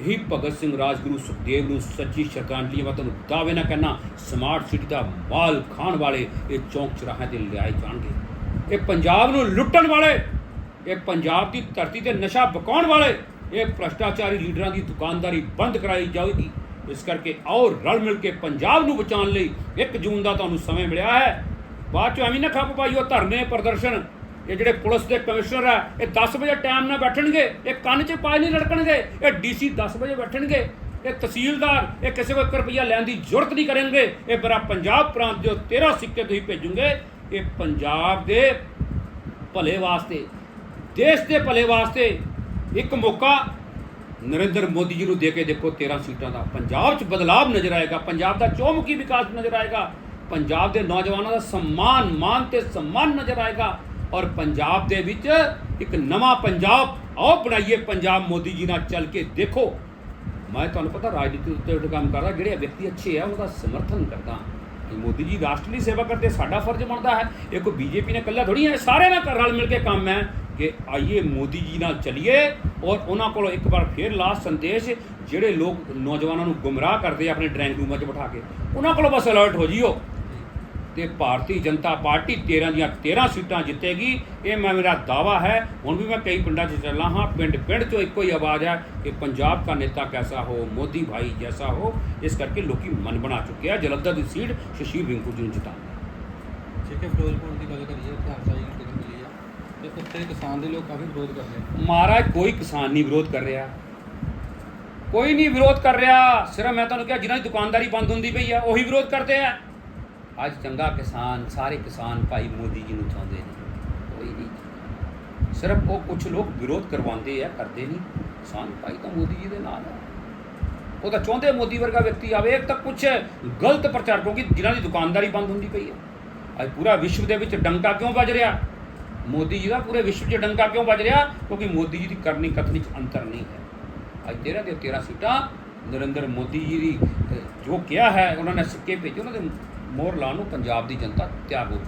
Speaker 2: ਹੀ ਭਗਤ ਸਿੰਘ ਰਾਜਗੁਰੂ ਸੁਖਦੇਵ ਨੂੰ ਸੱਚੀ ਸ਼ਰਧਾਂਜਲੀ ਮੈਂ ਤੁਹਾਨੂੰ ਦਾਅਵੇ ਨਾ ਕਰਨਾ ਸਮਾਰਟ ਸਿਟੀ ਦਾ ਮਾਲ ਖਾਣ ਵਾਲੇ ਇਹ ਚੌਂਕ ਚੁਰਾਹਿਆਂ ਤੇ ਲਿਆਏ ਜਾਣਗੇ। ਇਹ ਪੰਜਾਬ ਨੂੰ ਲੁੱਟਣ ਵਾਲੇ, ਇਹ ਪੰਜਾਬ ਦੀ ਧਰਤੀ ਤੇ ਨਸ਼ਾ ਬਕਾਉਣ ਵਾਲੇ ਇਹ ਭ੍ਰਸ਼ਟਾਚਾਰੀ ਲੀਡਰਾਂ ਦੀ ਦੁਕਾਨਦਾਰੀ ਬੰਦ ਕਰਾਈ ਜਾਵੇਗੀ। ਇਸ ਕਰਕੇ ਆਓ ਰਲ ਮਿਲ ਕੇ ਪੰਜਾਬ ਨੂੰ ਬਚਾਉਣ ਲਈ 1 ਜੂਨ ਦਾ ਤੁਹਾਨੂੰ ਸਮੇਂ ਮਿਲਿਆ ਹੈ। ਬਾਅਦ ਚੋਂ ਐਵੇਂ ਨਾ ਖੱਪ ਪਾਈਓ, ਧਰਨੇ ਪ੍ਰਦਰਸ਼ਨ। ਇਹ ਜਿਹੜੇ ਪੁਲਿਸ ਦੇ ਕਮਿਸ਼ਨਰ ਆ, ਇਹ 10 ਵਜੇ ਟਾਈਮ ਨਾਲ ਬੈਠਣਗੇ। ਇਹ ਕੰਨ 'ਚ ਪਾਏ ਨਹੀਂ ਲੜਕਣਗੇ ਇਹ ਡੀਸੀ 10 ਵਜੇ ਬੈਠਣਗੇ। ਇਹ ਤਹਿਸੀਲਦਾਰ, ਇਹ ਕਿਸੇ ਕੋਲ 1 ਰੁਪਈਆ ਲੈਣ ਦੀ ਜ਼ਰੂਰਤ ਨਹੀਂ ਕਰਨਗੇ। ਇਹ ਮੇਰਾ ਪੰਜਾਬ ਪ੍ਰਾਂਤ ਜੋ 13 ਸਿੱਕੇ ਤੁਸੀਂ ਭੇਜੋਗੇ। ਇਹ ਪੰਜਾਬ ਦੇ ਭਲੇ ਵਾਸਤੇ, ਦੇਸ਼ ਦੇ ਭਲੇ ਵਾਸਤੇ ਇੱਕ ਮੌਕਾ ਨਰਿੰਦਰ ਮੋਦੀ ਜੀ ਨੂੰ ਦੇ ਕੇ ਦੇਖੋ 13 ਸੀਟਾਂ ਦਾ। ਪੰਜਾਬ 'ਚ ਬਦਲਾਵ ਨਜ਼ਰ ਆਏਗਾ, ਪੰਜਾਬ ਦਾ ਚੌਮੁਖੀ ਵਿਕਾਸ ਨਜ਼ਰ ਆਏਗਾ, ਪੰਜਾਬ ਦੇ ਨੌਜਵਾਨਾਂ ਦਾ ਸਨਮਾਨ ਮਾਨ ਤੇ ਸਨਮਾਨ ਨਜ਼ਰ ਆਏਗਾ ਔਰ ਪੰਜਾਬ ਦੇ ਵਿੱਚ ਇੱਕ ਨਵਾਂ ਪੰਜਾਬ, ਆਓ ਬਣਾਈਏ ਪੰਜਾਬ। ਮੋਦੀ ਜੀ ਨਾਲ ਚੱਲ ਕੇ ਦੇਖੋ। ਮੈਂ ਤੁਹਾਨੂੰ ਪਤਾ ਰਾਜਨੀਤੀ ਉੱਤੇ ਉੱਤੇ ਕੰਮ ਕਰਦਾ, ਜਿਹੜੇ ਵਿਅਕਤੀ ਅੱਛੇ ਆ, ਉਹਦਾ ਸਮਰਥਨ ਕਰਦਾ ਕਿ ਮੋਦੀ ਜੀ ਰਾਸ਼ਟਰ ਲਈ ਸੇਵਾ ਕਰਦੇ, ਸਾਡਾ ਫਰਜ਼ ਬਣਦਾ ਹੈ। ਇਹ ਕੋਈ ਬੀਜੇਪੀ ਨੇ ਇਕੱਲਾ ਥੋੜੀ ਹੈ ਸਾਰੇ ਨਾਲ ਰਲ ਮਿਲ ਕੇ ਕੰਮ ਹੈ। ਕਿ ਆਈਏ ਮੋਦੀ ਜੀ ਨਾਲ ਚੱਲੀਏ ਔਰ ਉਹਨਾਂ ਕੋਲੋਂ ਇੱਕ ਵਾਰ ਫੇਰ ਲਾਸਟ ਸੰਦੇਸ਼, ਜਿਹੜੇ ਲੋਕ ਨੌਜਵਾਨਾਂ ਨੂੰ ਗੁੰਮਰਾਹ ਕਰਦੇ ਆਪਣੇ ਡਰਾਇੰਗ ਰੂਮਾਂ 'ਚ ਬਿਠਾ ਕੇ, ਉਹਨਾਂ ਕੋਲੋਂ ਬਸ ਅਲਰਟ ਹੋ ਜਿਓ। ਤੇ ਭਾਰਤੀ ਜਨਤਾ ਪਾਰਟੀ 13 ਦੀਆਂ 13 ਸੀਟਾਂ ਜਿੱਤੇਗੀ, ਇਹ ਮੈਂ ਮੇਰਾ ਦਾਵਾ ਹੈ। ਹੁਣ ਵੀ ਮੈਂ ਕਈ ਪਿੰਡਾਂ 'ਚ ਚੱਲਾ ਹਾਂ ਪਿੰਡ ਪਿੰਡ 'ਚੋਂ ਇੱਕੋ ਹੀ ਆਵਾਜ਼ ਹੈ ਕਿ ਪੰਜਾਬ ਦਾ ਨੇਤਾ ਕੈਸਾ ਹੋ, ਮੋਦੀ ਭਾਈ ਜੈਸਾ ਹੋ, ਇਸ ਕਰਕੇ ਲੋਕੀ ਮਨ ਬਣਾ ਚੁੱਕੇ ਆ। ਜਲੰਧਰ ਦੀ ਸੀਟ ਸ਼ਸ਼ੀ ਰਿੰਕੂ ਜੀ ਨੂੰ ਜਿਤਾ
Speaker 1: ਠੀਕ ਹੈ, ਫਿਰੋਜ਼ਪੁਰ ਦੀ ਗੱਲ ਕਰੀਏ ਇੱਥੇ ਹਾਦਸਾ ਜੀ ਕਿਤੇ ਕਿਸਾਨ ਦੇ ਲੋਕ ਕਾਫੀ ਵਿਰੋਧ ਕਰ ਰਹੇ
Speaker 2: ਮਹਾਰਾਜ, ਕੋਈ ਕਿਸਾਨ ਨਹੀਂ ਵਿਰੋਧ ਕਰ ਰਿਹਾ। ਕੋਈ ਨਹੀਂ ਵਿਰੋਧ ਕਰ ਰਿਹਾ। ਸਿਰਫ ਮੈਂ ਤੁਹਾਨੂੰ ਕਿਹਾ, ਜਿਨ੍ਹਾਂ ਦੀ ਦੁਕਾਨਦਾਰੀ ਬੰਦ ਹੁੰਦੀ ਪਈ ਆ, ਉਹੀ ਵਿਰੋਧ ਕਰਦੇ ਆ। ਅੱਜ ਚੰਗਾ ਕਿਸਾਨ, ਸਾਰੇ ਕਿਸਾਨ ਭਾਈ ਮੋਦੀ ਜੀ ਨੂੰ ਚਾਹੁੰਦੇ ਨੇ। ਕੋਈ ਨਹੀਂ। ਸਿਰਫ ਉਹ ਕੁਝ ਲੋਕ ਵਿਰੋਧ ਕਰਵਾਉਂਦੇ ਆ, ਕਰਦੇ ਨਹੀਂ। ਕਿਸਾਨ ਭਾਈ ਤਾਂ ਮੋਦੀ ਜੀ ਦੇ ਨਾਲ ਹੈ ਉਹ ਤਾਂ ਚਾਹੁੰਦੇ ਮੋਦੀ ਵਰਗਾ ਵਿਅਕਤੀ ਆਵੇ। ਇੱਕ ਤਾਂ ਕੁਝ ਗਲਤ ਪ੍ਰਚਾਰ, ਕਿਉਂਕਿ ਜਿਨ੍ਹਾਂ ਦੀ ਦੁਕਾਨਦਾਰੀ ਬੰਦ ਹੁੰਦੀ ਪਈ ਹੈ ਅੱਜ ਪੂਰਾ ਵਿਸ਼ਵ ਦੇ ਵਿੱਚ ਡੰਕਾ ਕਿਉਂ ਵੱਜ ਰਿਹਾ? ਮੋਦੀ ਜੀ ਦਾ ਪੂਰੇ ਵਿਸ਼ਵ 'ਚ ਡੰਕਾ ਕਿਉਂ ਵੱਜ ਰਿਹਾ? ਕਿਉਂਕਿ ਮੋਦੀ ਜੀ ਦੀ ਕਰਨੀ ਕਥਨੀ 'ਚ ਅੰਤਰ ਨਹੀਂ ਹੈ। ਅੱਜ 13 ਦੇ 13 ਸੀਟਾਂ ਨਰਿੰਦਰ ਮੋਦੀ ਜੀ ਦੀ ਜੋ ਕਿਹਾ ਹੈ, ਉਹਨਾਂ ਨੇ ਸਿੱਕੇ ਭੇਜੇ, ਉਹਨਾਂ ਦੇ ਮੋਹਰ ਲਾਉਣ ਨੂੰ ਪੰਜਾਬ ਦੀ ਜਨਤਾ ਤਿਆਰ ਹੋ।